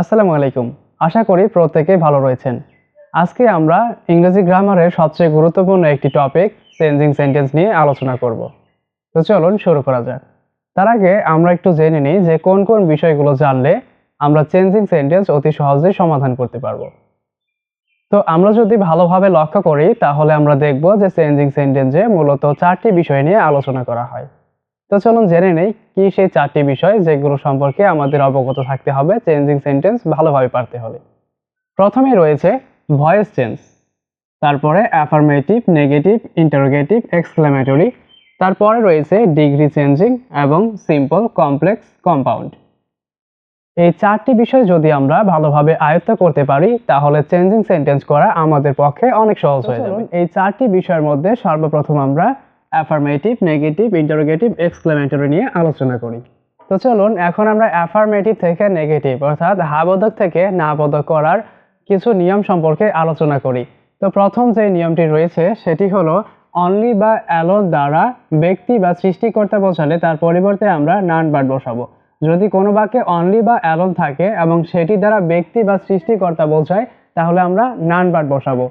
আসসালামু আলাইকুম। আশা করি প্রত্যেকেই ভালো রয়েছেন। আজকে আমরা ইংরেজি গ্রামারের সবচেয়ে গুরুত্বপূর্ণ একটি টপিক চেঞ্জিং সেন্টেন্স নিয়ে আলোচনা করব। তো চলুন শুরু করা যাক। তার আগে আমরা একটু জেনে নিই যে কোন কোন বিষয়গুলো জানলে আমরা চেঞ্জিং সেন্টেন্স অতি সহজেই সমাধান করতে পারব। তো আমরা যদি ভালোভাবে লক্ষ্য করি, তাহলে আমরা দেখব যে চেঞ্জিং সেন্টেন্সে মূলত চারটি বিষয় নিয়ে আলোচনা করা হয়। তো চলুন জেনে নেই কি সেই চারটি বিষয় যেগুলো সম্পর্কে আমাদের অবগত থাকতে হবে চেঞ্জিং সেন্টেন্স ভালোভাবে পারতে হবে প্রথমে রয়েছে ভয়েস চেঞ্জ তারপরে অ্যাফার্মেটিভ নেগেটিভ ইন্টারোগেটিভ এক্সক্লেমেটরি তারপরে রয়েছে ডিগ্রি চেঞ্জিং এবং সিম্পল কমপ্লেক্স কম্পাউন্ড এই চারটি বিষয় যদি আমরা ভালোভাবে আয়ত্ত করতে পারি তাহলে চেঞ্জিং সেন্টেন্স করা আমাদের পক্ষে অনেক সহজ হয়ে যাবে। এই চারটি বিষয়ের মধ্যে সর্বপ্রথম আমরা অ্যাফার্মেটিভ নেগেটিভ ইন্টারোগেটিভ এক্সক্লেমেটরি নিয়ে আলোচনা করি। তো চলুন, এখন আমরা অ্যাফার্মেটিভ থেকে নেগেটিভ অর্থাৎ হাবোধক থেকে না বোধক করার কিছু নিয়ম সম্পর্কে আলোচনা করি। তো প্রথম যে নিয়মটি রয়েছে, সেটি হলো অনলি বা অ্যালোন দ্বারা ব্যক্তি বা সৃষ্টিকর্তা বোঝালে তার পরিবর্তে আমরা নান বার্ড বসাবো। যদি কোনো বাক্যে অনলি বা অ্যালোন থাকে এবং সেটি দ্বারা ব্যক্তি বা সৃষ্টিকর্তা বোঝায় তাহলে আমরা নান বার্ড বসাবো।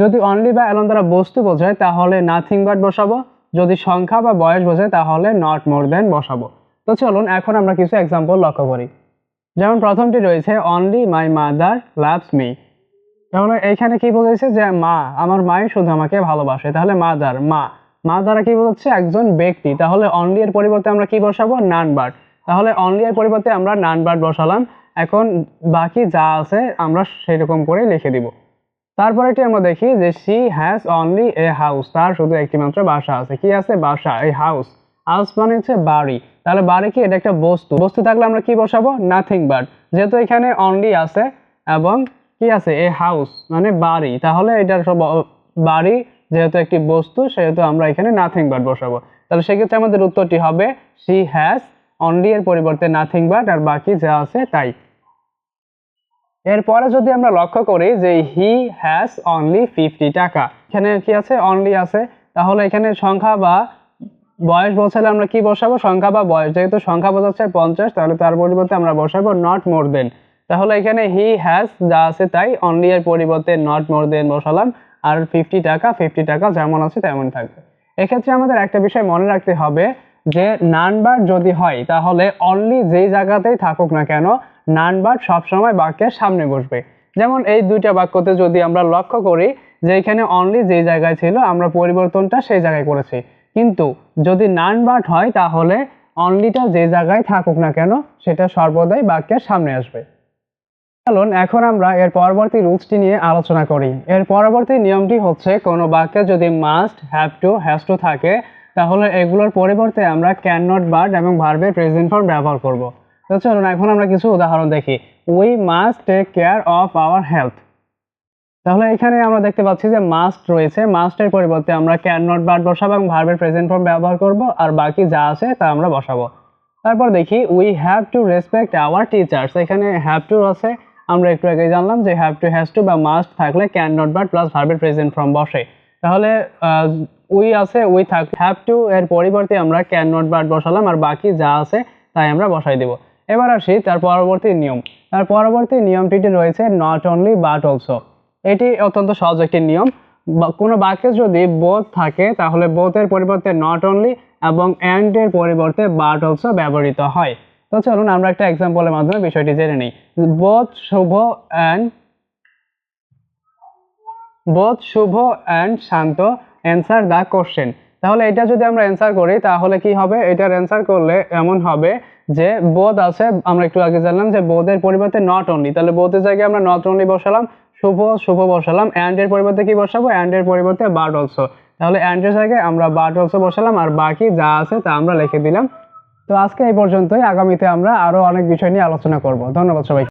যদি অনলি বা অ্যালন দ্বারা বস্তু বোঝায়, তাহলে নাথিং বাট বসাবো। যদি সংখ্যা বা বয়স বোঝায়, তাহলে নট মোর দেন বসাবো। তো চলুন, এখন আমরা কিছু এক্সাম্পল লক্ষ্য করি। যেমন প্রথমটি রয়েছে only my mother loves me তাহলে এইখানে কি বোঝাইছে যে, মা, আমার মাই শুধু আমাকে ভালোবাসে। তাহলে মাদার মা। মা দ্বারা কি বোঝাচ্ছে? একজন ব্যক্তি। তাহলে অনলি এর পরিবর্তে আমরা কি বসাবো? নান বার্ড তাহলে অনলি এর পরিবর্তে আমরা নান বার্ড বসালাম। এখন বাকি যা আছে, আমরা সেরকম করে লিখে দিব। তারপরেটি আমরা দেখি যে she has only a house তার শুধু একটি মাত্র বাসা আছে। কি আছে? বাসা এই হাউস হাউস মানে হচ্ছে বাড়ি। তাহলে বাড়ি কি? এটা একটা বস্তু। বস্তু থাকলে আমরা কি বসাবো? নাথিং বাট যেহেতু এখানে অনলি আছে এবং কি আছে? এ হাউস মানে বাড়ি। তাহলে এটার সব বাড়ি যেহেতু একটি বস্তু, সেহেতু আমরা এখানে নাথিং বাট বসাবো। তাহলে সেক্ষেত্রে আমাদের উত্তরটি হবে শি হ্যাজ অনলি এর পরিবর্তে নাথিং বাট আর বাকি যা আছে তাই। এরপরে যদি আমরা লক্ষ্য করি যে হি হ্যাজ অনলি ফিফটি টাকা, এখানে কি আছে? অনলি আছে। তাহলে এখানে সংখ্যা বা বয়স বসালে আমরা কি বসাবো? সংখ্যা বা বয়স। যেহেতু সংখ্যা বোঝাচ্ছে পঞ্চাশ, তাহলে তার পরিবর্তে আমরা বসাবো নট মোর দেন তাহলে এখানে হি হ্যাজ যা আছে তাই অনলি এর পরিবর্তে নট মোর দেন বসালাম। আর ফিফটি টাকা ফিফটি টাকা যেমন আছে তেমন থাকবে। এক্ষেত্রে আমাদের একটা বিষয় মনে রাখতে হবে। যে নানবার যদি হয়, তাহলে অনলি যেই জায়গাতেই থাকুক না কেন নানবার সবসময় বাক্যের সামনে বসবে। যেমন এই দুইটা বাক্যতে যদি আমরা লক্ষ্য করি, যে এখানে অনলি যেই জায়গায় ছিল, আমরা পরিবর্তনটা সেই জায়গায় করেছি। কিন্তু যদি নান বাট হয়, তাহলে অনলিটা যে জায়গায় থাকুক না কেন, সেটা সর্বদাই বাক্যের সামনে আসবে। চলুন, এখন আমরা এর পরবর্তী রুলসটি নিয়ে আলোচনা করি। এর পরবর্তী নিয়মটি হচ্ছে, কোনো বাক্যে যদি must have to has to থাকে তাহলে এগুলোর পরিবর্তে আমরা ক্যান নট বার্ড এবং ভার্বের প্রেজেন্ট ফর্ম ব্যবহার করব। তো চলুন এখন আমরা কিছু উদাহরণ দেখি। We must take care of our health তাহলে এখানে আমরা দেখতে পাচ্ছি যে মাস্ট রয়েছে। মাস্টের পরিবর্তে আমরা ক্যান নট বার্ড বসাবো এবং ভার্বের প্রেজেন্ট ফর্ম ব্যবহার করব। আর বাকি যা আছে তা আমরা বসাবো। তারপর দেখি we have to respect our teachers এখানে হ্যাভ টু আছে। আমরা একটু আগে জানলাম যে হ্যাভ টু হ্যাজ টু বা মাস্ট থাকলে ক্যান নট বাট প্লাস ভার্বের প্রেজেন্ট ফর্ম বসে। তাহলে উই আছে উই থাক হ্যাভ টু এর পরিবর্তে আমরা ক্যান নট বাট বসালাম, আর বাকি যা আছে তাই আমরা বসাই দেব। এবার আসি তার পরবর্তী নিয়ম। তার পরবর্তী নিয়মটিতে রয়েছে নট অনলি বাট অলসো এটি অত্যন্ত সহজ একটি নিয়ম। কোনো বাক্যে যদি বোধ থাকে, তাহলে বোধের পরিবর্তে নট অনলি এবং অ্যান্ড এর পরিবর্তে বাট অলসো ব্যবহৃত হয়। তো চলুন আমরা একটা এক্সাম্পলের মাধ্যমে বিষয়টি জেনে নিই। Bodh Shubho and Bodh Shubho and Shanto answer the question তাহলে এটা যদি আমরা অ্যান্সার করি, তাহলে কি হবে? এটার অ্যান্সার করলে এমন হবে যে বোধ আছে, আমরা একটু আগে জানলাম যে বোধের পরিবর্তে নট অনলি তাহলে বোধের জায়গায় আমরা নট অনলি বসালাম, শুভ শুভ বসালাম অ্যান্ড এর পরিবর্তে কি বসাবো? অ্যান্ড এর পরিবর্তে বাট অলসো তাহলে অ্যান্ড এর জায়গায় আমরা বাট অলসো বসালাম, আর বাকি যা আছে তা আমরা লিখে দিলাম। তো আজকে এই পর্যন্তই। আগামীতে আমরা আরও অনেক বিষয় নিয়ে আলোচনা করব। ধন্যবাদ সবাই